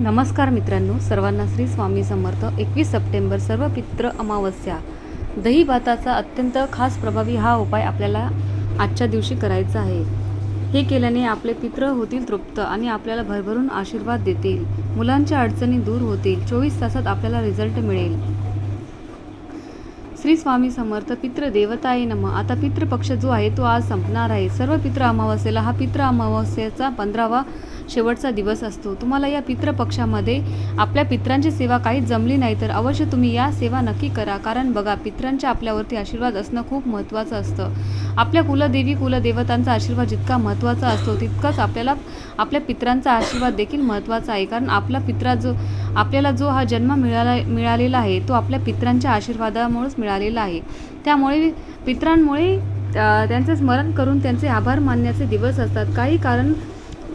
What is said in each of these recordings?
नमस्कार मित्रांनो सर्वांना श्री स्वामी समर्थ. एकवीस सप्टेंबर सर्व पित्र अमावस्या. दही भाताचा अत्यंत खास प्रभावी हा उपाय आपल्याला आजच्या दिवशी करायचा आहे. हे केल्याने आपले पित्र होतील तृप्त आणि आपल्याला भरभरून आशीर्वाद देतील. मुलांच्या अडचणी दूर होतील. चोवीस तासात आपल्याला रिझल्ट मिळेल. श्री स्वामी समर्थ पित्र देवताय नम. आता पितृपक्ष जो आहे तो आज संपणार आहे. सर्व पित्र अमावस्येला हा पित्र अमावस्येचा पंधरावा शेवटचा दिवस असतो. तुम्हाला या पितृपक्षामध्ये आपल्या पित्रांची सेवा काहीच जमली नाही तर अवश्य तुम्ही या सेवा नक्की करा. कारण बघा पित्रांच्या आपल्यावरती आशीर्वाद असणं खूप महत्त्वाचं असतं. आपल्या कुलदेवी कुलदेवतांचा आशीर्वाद जितका महत्त्वाचा असतो तितकाच आपल्याला आपल्या पित्रांचा आशीर्वाद देखील महत्त्वाचा आहे. कारण आपला पित्रा जो आपल्याला जो हा जन्म मिळाला मिळालेला आहे तो आपल्या पित्रांच्या आशीर्वादामुळेच मिळालेला आहे. त्यामुळे पित्रांमुळे त्यांचं स्मरण करून त्यांचे आभार मानण्याचे दिवस असतात. काही कारण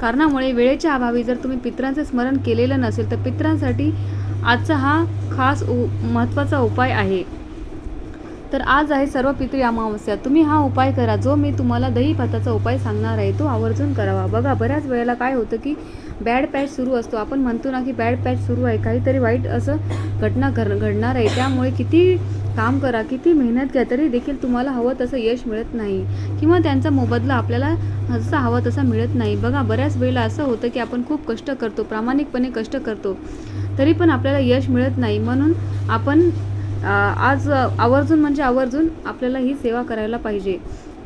कारणामुळे वेळेच्या अभावी जर तुम्ही पित्रांचे स्मरण केलेलं नसेल तर पित्रांसाठी आजचा हा खास उ महत्त्वाचा उपाय आहे. तर आज आहे सर्व पितृ अमावस्या. तुम्ही हा उपाय करा. जो मी तुम्हाला दही भाताचा उपाय सांगणार आहे तो आवर्जून करावा. बघा बऱ्याच वेळेला काय होतं की बॅड पॅच सुरू असतो. आपण म्हणतो ना की बॅड पॅच सुरू आहे. काहीतरी वाईट असं घटना घड घडणार आहे. त्यामुळे किती काम करा किती मेहनत घ्या तरी देखील तुम्हाला हवं तसं यश मिळत नाही. किंवा त्यांचा मोबदला आपल्याला जसा हवा तसा मिळत नाही. बघा बऱ्याच वेळेला असं होतं की आपण खूप कष्ट करतो प्रामाणिकपणे कष्ट करतो तरी पण आपल्याला यश मिळत नाही. म्हणून आपण आज आवर्जून म्हणजे आवर्जून आपल्याला ही सेवा करायला पाहिजे.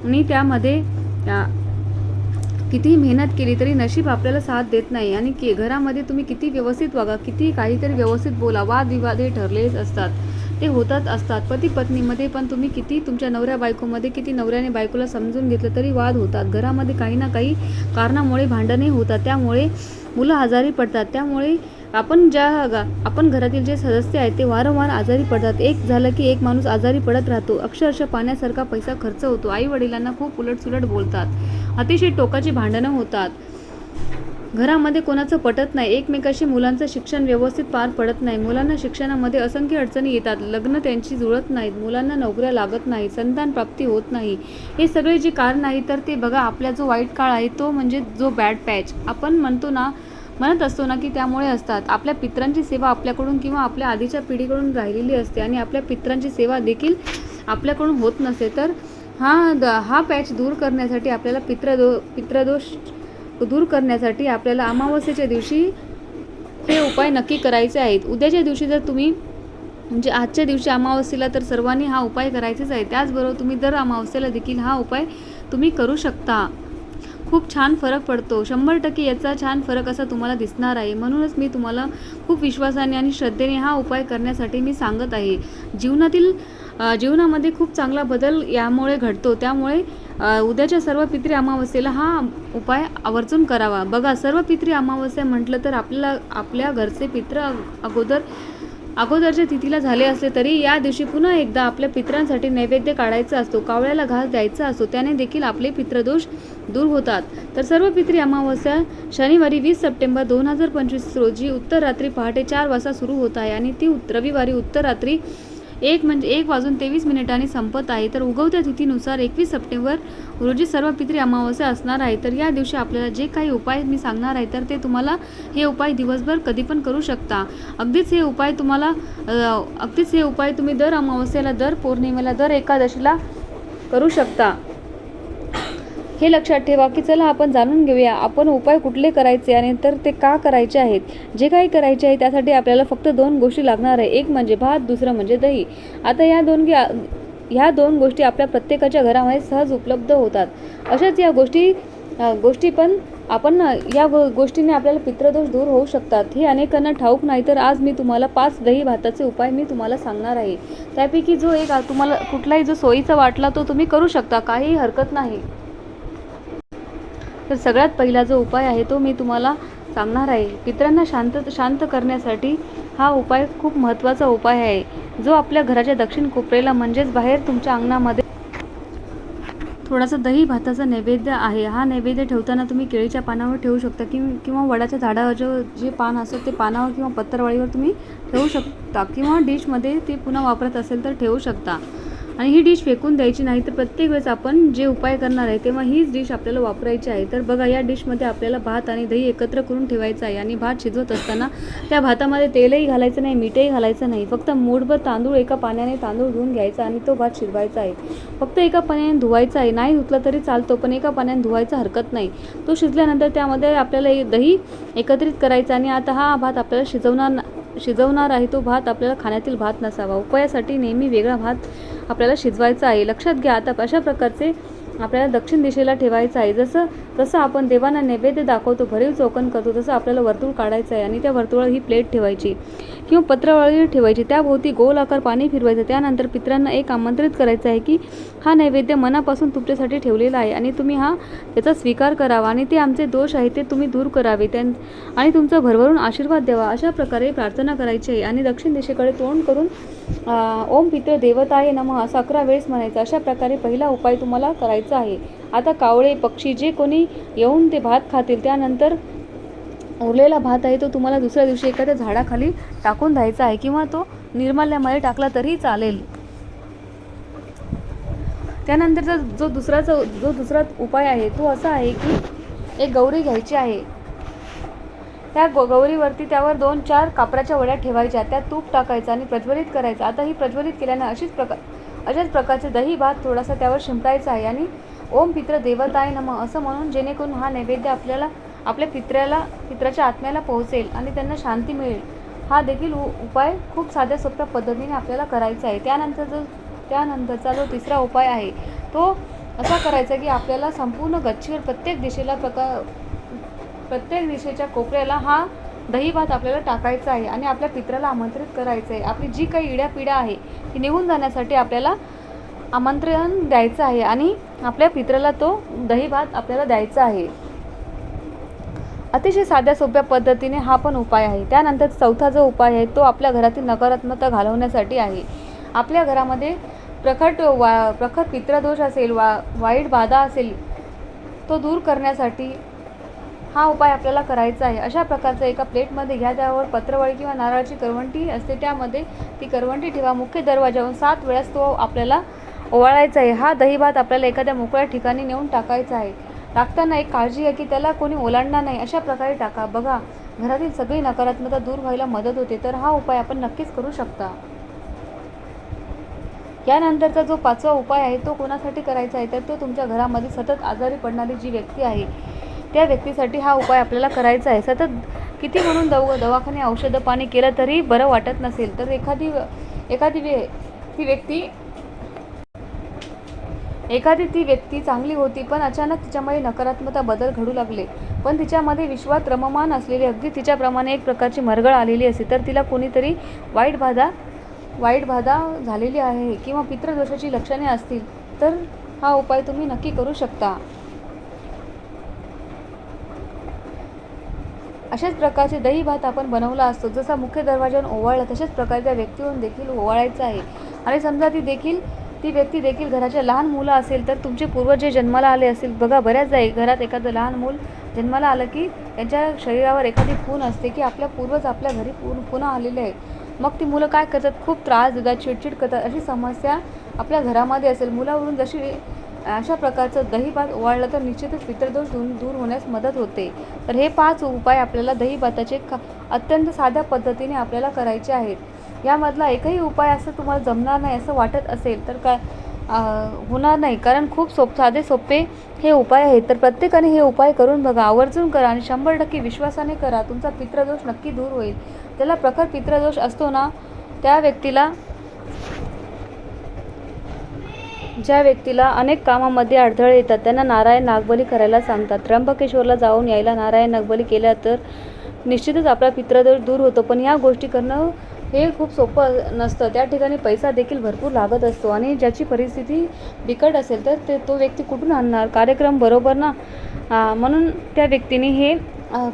आणि त्यामध्ये कितीही मेहनत केली तरी नशीब आपल्याला साथ देत नाही. आणि के घरामध्ये तुम्ही किती व्यवस्थित वागा किती काहीतरी व्यवस्थित बोला वादविवाद हे ठरलेच असतात. ते होतात असतात. पती पत्नीमध्ये पण तुम्ही किती तुमच्या नवऱ्या बायकोमध्ये किती नवऱ्याने बायकोला समजून घेतलं तरी वाद होतात. घरामध्ये काही ना काही कारणामुळे भांडणही होतात. त्यामुळे मुलं आजारी पडतात. त्यामुळे आपण ज्या आपण घरातील जे सदस्य आहेत ते वारंवार आजारी पडतात. एक झालं की एक माणूस आजारी पडत राहतो. अक्षरशः पाण्यासारखा पैसा खर्च होतो. आई वडिलांना खूप उलटसुलट बोलतात. अतिशय टोकाची भांडणं होतात. घरामध्ये कोणाचं पटत नाही. एकमेकाशी मुलांचं शिक्षण व्यवस्थित पार पडत नाही. मुलांना शिक्षणामध्ये असंख्य अडचणी येतात. लग्न त्यांची जुळत नाहीत. मुलांना नोकऱ्या लागत नाही संतान प्राप्ती होत नाही. हे सगळे जे कारण आहे तर ते बघा आपला जो वाईट काळ आहे तो म्हणजे जो बॅड पॅच आपण म्हणतो ना म्हणत असतो ना की त्यामुळे असतात. आपल्या पित्रांची सेवा आपल्याकडून किंवा आपल्या आधीच्या पिढीकडून राहिलेली असते आणि आपल्या पित्रांची सेवा देखील आपल्याकडून होत नसते तर हा द हा पॅच दूर करण्यासाठी आपल्याला पित्रदो पित्रदोष दूर करण्यासाठी आपल्याला अमावस्येच्या दिवशी हे उपाय नक्की करायचे आहेत. उद्याच्या दिवशी जर तुम्ही म्हणजे आजच्या दिवशी अमावस्येला तर सर्वांनी हा उपाय करायचाच आहे. त्याचबरोबर तुम्ही दर अमावस्येला देखील हा उपाय तुम्ही करू शकता. खूप छान फरक पडतो. शंभर टक्के याचा छान फरक असा तुम्हाला दिसणार आहे. म्हणूनच मी तुम्हाला खूप विश्वासाने आणि श्रद्धेने हा उपाय करण्यासाठी मी सांगत आहे. जीवनातील जीवनामध्ये खूप चांगला बदल यामुळे घडतो. त्यामुळे उद्याच्या सर्व पित्री अमावस्येला हा उपाय आवर्जून करावा. बघा सर्व पित्री अमावस्या म्हटलं तर आपल्याला आपल्या घरचे पित्र अगोदर अगोदरच्या तिथीला झाले असले तरी या दिवशी पुन्हा एकदा आपल्या पित्रांसाठी नैवेद्य काढायचा असतो कावळ्याला घास द्यायचा असतो त्याने देखील आपले पित्रदोष दूर होतात. तर सर्व पित्री अमावस्या शनिवारी वीस सप्टेंबर दोन हजार पंचवीस रोजी उत्तर रात्री पहाटे चार वाजता सुरू होत आहे आणि ती रविवारी उत्तर रात्री एक म्हणजे एक वाजून तेवीस मिनिटांनी संपत आहे तर उगवत्या तिथीनुसार एकवीस सप्टेंबर रोजी सर्व पित्री अमावस्या असणार आहे. तर या दिवशी आपल्याला जे काही उपाय मी सांगणार आहे तर ते तुम्हाला हे उपाय दिवसभर कधी पण करू शकता. अगदीच हे उपाय तुम्हाला अगदीच हे उपाय तुम्ही दर अमावस्याला दर पौर्णिमेला दर एकादशीला करू शकता. हे लक्षात ठेवा की चला आपण जाणून घेऊया आपण उपाय कुठले करायचे आणि तर ते का करायचे आहेत? जे काही करायचे आहे त्यासाठी आपल्याला फक्त दोन गोष्टी लागणार आहे. एक म्हणजे भात दुसरं म्हणजे दही. आता या दोन ह्या दोन गोष्टी आपल्या प्रत्येकाच्या घरामध्ये सहज उपलब्ध होतात. अशाच या गोष्टी गोष्टी पण आपण या गो गोष्टीने आपल्याला पित्रदोष दूर होऊ शकतात. हे अनेकांना ठाऊक नाही तर आज मी तुम्हाला पाच दही भाताचे उपाय मी तुम्हाला सांगणार आहे. त्यापैकी जो एक तुम्हाला कुठलाही जो सोयीचा वाटला तो तुम्ही करू शकता. काही हरकत नाही. तर सगळ्यात पहिला जो उपाय आहे तो मी तुम्हाला सांगणार आहे. पित्रांना शांत शांत करण्यासाठी हा उपाय खूप महत्त्वाचा उपाय आहे. जो आपल्या घराच्या दक्षिण कोपऱ्याला म्हणजेच बाहेर तुमच्या अंगणामध्ये थोडासा दही भाताचा नैवेद्य आहे. हा नैवेद्य ठेवताना तुम्ही केळीच्या पानावर ठेवू शकता कि किंवा वडाच्या झाडावर जो जे पान असतं ते पानावर किंवा पत्तरवाळीवर तुम्ही ठेवू शकता. किंवा डिशमध्ये ते पुन्हा वापरत असेल तर ठेवू शकता. आणि ही डिश फेकून द्यायची नाही तर प्रत्येक वेळेस आपण जे उपाय करणार आहे तेव्हा हीच डिश आपल्याला वापरायची आहे. तर बघा या डिशमध्ये आपल्याला भात आणि दही एकत्र करून ठेवायचं आहे आणि भात शिजवत असताना त्या भातामध्ये तेलही घालायचं नाही मीठही घालायचं नाही. फक्त मूठभर तांदूळ एका पाण्याने तांदूळ धुवून घ्यायचा आणि तो भात शिजवायचा आहे. फक्त एका पाण्याने धुवायचा आहे. नाही धुतला तरी चालतो पण एका पाण्याने धुवायचा हरकत नाही. तो शिजल्यानंतर त्यामध्ये आपल्याला दही एकत्रित करायचं आणि आता हा भात आपल्याला शिजवणार शिजवणार आहे. तो भात आपल्याला खाण्यातील भात नसावा. उपायासाठी नेहमी वेगळा भात आपल्याला शिजवायचं आहे. लक्षात घ्या आता अशा प्रकारचे आपल्याला दक्षिण दिशेला ठेवायचं आहे. जसं जसं आपण देवांना नैवेद्य दाखवतो भरीव चौकन करतो तसं आपल्याला वर्तुळ काढायचं आहे आणि त्या वर्तुळावर ही प्लेट ठेवायची. किंवा पत्रावळी ठेवायची. त्याभोवती गोल आकार पाणी फिरवायचं. त्यानंतर पित्रांना एक आमंत्रित करायचं आहे की हा नैवेद्य मनापासून तुमच्यासाठी ठेवलेला आहे आणि तुम्ही हा त्याचा स्वीकार करावा आणि ते आमचे दोष आहे ते तुम्ही दूर करावे. त्या आणि तुमचा भरभरून आशीर्वाद द्यावा. अशा प्रकारे प्रार्थना करायची आहे आणि दक्षिण दिशेकडे तोंड करून ओम पित्र देवताय नमः असं अकरा वेळेस म्हणायचं. अशा प्रकारे पहिला उपाय तुम्हाला करायचा आहे. आता कावळे पक्षी जे कोणी येऊन ते भात खातील त्यानंतर उरलेला भात आहे तो तुम्हाला दुसऱ्या दिवशी एखाद्या झाडाखाली टाकून द्यायचा आहे किंवा तो निर्माल्यामध्ये टाकला तरी चालेल. त्यानंतरचा जो दुसराचा जो दुसरा उपाय आहे तो असा आहे की एक गौरी घ्यायची आहे. त्या गौ गौरीवरती त्यावर दोन चार कापराच्या वड्या ठेवायच्या त्यात तूप टाकायचं आणि प्रज्वलित करायचं. आता ही प्रज्वलित केल्यानं अशीच प्रकार अशाच प्रकारचे दही भात थोडासा त्यावर शिंपडायचा आहे आणि ओम पित्र देवताय नम असं म्हणून जेणेकरून हा नैवेद्य आपल्याला आपल्या पित्र्याला पित्राच्या आत्म्याला पोहोचेल आणि त्यांना शांती मिळेल. हा देखील उ उपाय खूप साध्या सोप्या पद्धतीने आपल्याला करायचा आहे. त्यानंतर जो त्यानंतरचा जो तिसरा उपाय आहे तो असा करायचा की आपल्याला संपूर्ण गच्चीवर प्रत्येक दिशेला प्रकार प्रत्येक दिशेच्या कोपऱ्याला हा दही भात आपल्याला टाकायचा आहे आणि आपल्या पित्राला आमंत्रित करायचं आहे. आपली जी काही इड्यापिड्या आहे ती निघून जाण्यासाठी आपल्याला आमंत्रण द्यायचं आहे आणि आपल्या पित्राला तो दही भात आपल्याला द्यायचा आहे. अतिशय साध्या सोप्या पद्धतीने हा पण उपाय आहे. त्यानंतर चौथा जो उपाय आहे तो आपल्या घरातील नकारात्मकता घालवण्यासाठी आहे. आपल्या घरामध्ये प्रखट वा प्रखर पित्रदोष असेल वा वाईट बाधा असेल तो दूर करण्यासाठी हा उपाय आपल्याला करायचा आहे. अशा प्रकारचा एका प्लेटमध्ये घ्या त्यावर पत्रवळी किंवा नारळाची करवंटी असते त्यामध्ये ती करवंटी ठेवा. मुख्य दरवाजावरून सात वेळास तो आपल्याला ओवाळायचा आहे. हा दहीभात आपल्याला एखाद्या मोकळ्या ठिकाणी नेऊन टाकायचा आहे. टाकताना एक काळजी आहे की त्याला कोणी ओलांडणार नाही. अशा प्रकारे टाका. बघा घरातील सगळी नकारात्मकता दूर व्हायला मदत होते तर हा उपाय आपण नक्कीच करू शकता. यानंतरचा जो पाचवा उपाय आहे तो कोणासाठी करायचा आहे तर तो तुमच्या घरामध्ये सतत आजारी पडणारी जी व्यक्ती आहे त्या व्यक्तीसाठी हा उपाय आपल्याला करायचा आहे. सतत किती म्हणून दव दवाखाने औषधं पाणी केलं तरी बरं वाटत नसेल तर एखादी एखादी वे ती व्यक्ती एखादी ती व्यक्ती चांगली होती पण अचानक तिच्यामध्ये नकारात्मकता बदल घडू लागले. पण तिच्यामध्ये विश्वात रममान असलेली अगदी तिच्याप्रमाणे एक प्रकारची मरगळ आलेली असते तर तिला कोणीतरी वाईट बाधा वाईट बाधा झालेली आहे किंवा पितृदोषाची लक्षणे असतील तर हा उपाय तुम्ही नक्की करू शकता. अशाच प्रकारचे दही भात आपण बनवला असतो. जसा मुख्य दरवाजावरून ओवाळला तशाच प्रकारे त्या व्यक्तीवरून देखील ओवाळायचा आहे. आणि समजा ती देखील ती व्यक्ती देखील घराच्या लहान मुलं असेल तर तुमचे पूर्वज जे जन्माला आले असतील बघा बऱ्याचदा घरात एखादं लहान मूल जन्माला आलं की त्यांच्या शरीरावर एखादी खून असते की आपल्या पूर्वज आपल्या घरी पूर्ण पुन्हा आलेले आहे मग ती मुलं काय करतात? खूप त्रास देतात चिडचिड करतात. अशी समस्या आपल्या घरामध्ये असेल. मुलावरून जशी अशा प्रकारचं दहीभात ओवाळलं तर निश्चितच पितृदोष दूर दूर होण्यास मदत होते. तर हे पाच उपाय आपल्याला दहीभाताचे खा अत्यंत साध्या पद्धतीने आपल्याला करायचे आहेत. यामधला एकही उपाय असं तुम्हाला जमणार नाही असं वाटत असेल तर काय होणार नाही. कारण खूप सोप साधे सोपे हे उपाय आहेत. तर प्रत्येकाने हे उपाय करून बघा. आवर्जून करा आणि शंभर टक्के विश्वासाने करा. तुमचा पितृदोष नक्की दूर होईल. त्याला प्रखर पितृदोष असतो ना त्या व्यक्तीला ज्या व्यक्तीला अनेक कामामध्ये अडथळे येतात त्यांना नारायण नागबली करायला सांगतात. त्र्यंबकेश्वरला जाऊन यायला नारायण नागबली केल्या तर निश्चितच आपला पितृदोष दूर होतो. पण या गोष्टी करणं हे खूप सोपं नसतं. त्या ठिकाणी पैसा देखील भरपूर लागत असतो आणि ज्याची परिस्थिती बिकट असेल तर ते तो व्यक्ती कुठून आणणार? कार्यक्रम बरोबर ना? म्हणून त्या व्यक्तीने हे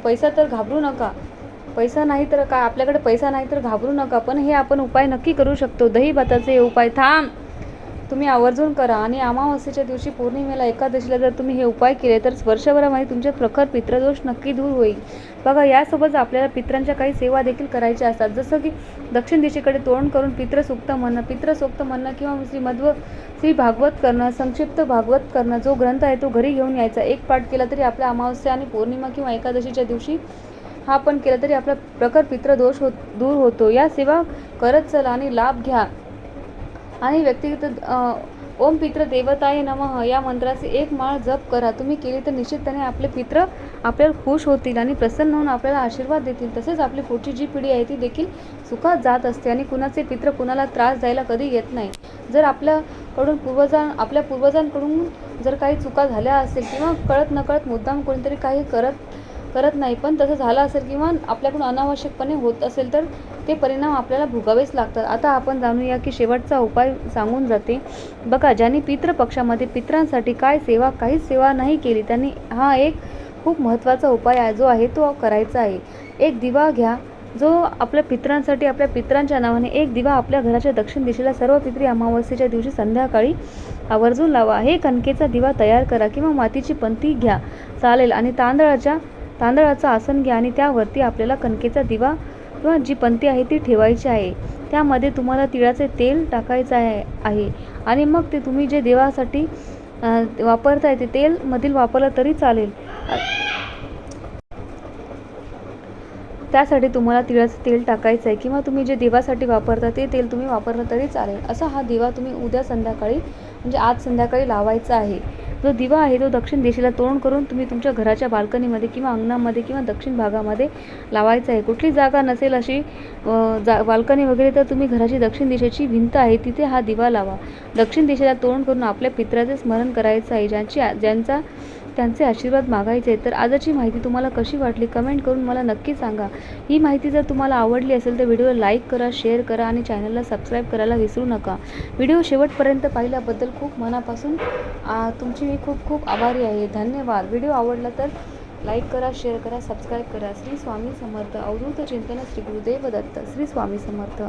पैसा तर घाबरू नका. पैसा नाही तर काय आपल्याकडे पैसा नाही तर घाबरू नका. पण हे आपण उपाय नक्की करू शकतो. दही भाताचे हे उपाय थांब. तुम्ही आवर्जून करा आणि अमावस्येच्या दिवशी पौर्णिमेला एकादशीला जर तुम्ही हे उपाय केले तर वर्षभरामध्ये तुमचे प्रखर पित्रदोष नक्की दूर होईल. बघा यासोबत आपल्याला पित्रांच्या काही सेवा देखील करायच्या असतात. जसं की दक्षिण दिशेकडे तोंड करून पितृसुक्त म्हणणं पित्रसूक्त म्हणणं किंवा श्री मध्व श्री भागवत करणं संक्षिप्त भागवत करणं जो ग्रंथ आहे तो घरी घेऊन यायचा. एक पाठ केला तरी आपल्या अमावस्या आणि पौर्णिमा किंवा एकादशीच्या दिवशी हा आपण केला तरी आपला प्रखर पित्रदोष हो दूर होतो. या सेवा करत चला आणि लाभ घ्या. आणि व्यक्तिगत ओम पित्र देवताय नमः या मंत्राचे एक माळ जप करा. तुम्ही केली तर निश्चितपणे आपले पित्र आपल्याला खुश होतील आणि प्रसन्न होऊन आपल्याला आशीर्वाद देतील. तसेच आपली पुढची जी पिढी आहे ती देखील सुखात जात असते आणि कुणाचे पित्र कुणाला त्रास द्यायला कधी येत नाही. जर आपल्याकडून पूर्वजां आपल्या पूर्वजांकडून जर काही चुका झाल्या असेल किंवा कळत नकळत मुद्दाम कोणीतरी काही करत करत नाही. पण तसं झालं असेल किंवा आपल्याकडून अनावश्यकपणे होत असेल तर ते परिणाम आपल्याला भोगावेच लागतात. आता आपण जाणूया की शेवटचा उपाय सांगून जाते. बघा ज्यांनी पितृपक्षामध्ये पित्रांसाठी काय सेवा काहीच सेवा नाही केली त्यांनी हा एक खूप महत्त्वाचा उपाय आहे जो आहे तो करायचा आहे. एक दिवा घ्या जो आपल्या पित्रांसाठी आपल्या पित्रांच्या नावाने एक दिवा आपल्या घराच्या दक्षिण दिशेला सर्व पित्री अमावस्येच्या दिवशी संध्याकाळी आवर्जून लावा. हे कणकेचा दिवा तयार करा किंवा मातीची पंती घ्या. चालेल. आणि तांदळाच्या तांदळाचं आसन घ्या आणि त्यावरती आपल्याला कणकेचा दिवा किंवा जी पंती आहे ती ठेवायची आहे. त्यामध्ये तुम्हाला तिळाचे तेल टाकायचं आहे आहे. आणि मग ते तुम्ही जे देवासाठी वापरताय ते तेलमधील वापरलं तरी चालेल. त्यासाठी तुम्हाला तिळाचं तेल टाकायचं आहे किंवा तुम्ही जे देवासाठी वापरता ते तेल तुम्ही वापरलं तरी चालेल. असा हा दिवा तुम्ही उद्या संध्याकाळी म्हणजे आज संध्याकाळी लावायचा आहे. जो दिवा आहे तो दक्षिण दिशेला तोंड करून तुम्ही तुमच्या घराच्या बाल्कनीमध्ये किंवा अंगणामध्ये किंवा दक्षिण भागामध्ये लावायचा आहे. कुठली जागा नसेल अशी जा बाल्कनी वगैरे तर तुम्ही घराची दक्षिण दिशेची भिंत आहे तिथे हा दिवा लावा. दक्षिण दिशेला तोंड करून आपल्या पित्राचे स्मरण करायचं आहे ज्यांची ज्यांचा त्यांचे आशीर्वाद मागायचे तर आजची माहिती तुम्हाला कशी वाटली? कमेंट करून मला नक्की सांगा. ही माहिती जर तुम्हाला आवडली असेल तर व्हिडिओला लाईक करा शेअर करा आणि चॅनलला सबस्क्राईब करायला विसरू नका. व्हिडिओ शेवटपर्यंत पाहिल्याबद्दल खूप मनापासून तुमची मी खूप खूप आभारी आहे. धन्यवाद. व्हिडिओ आवडला तर लाईक करा शेअर करा सबस्क्राईब करा. श्री स्वामी समर्थ. अवधूत चिंतन श्री गुरुदेव दत्त. श्री स्वामी समर्थ.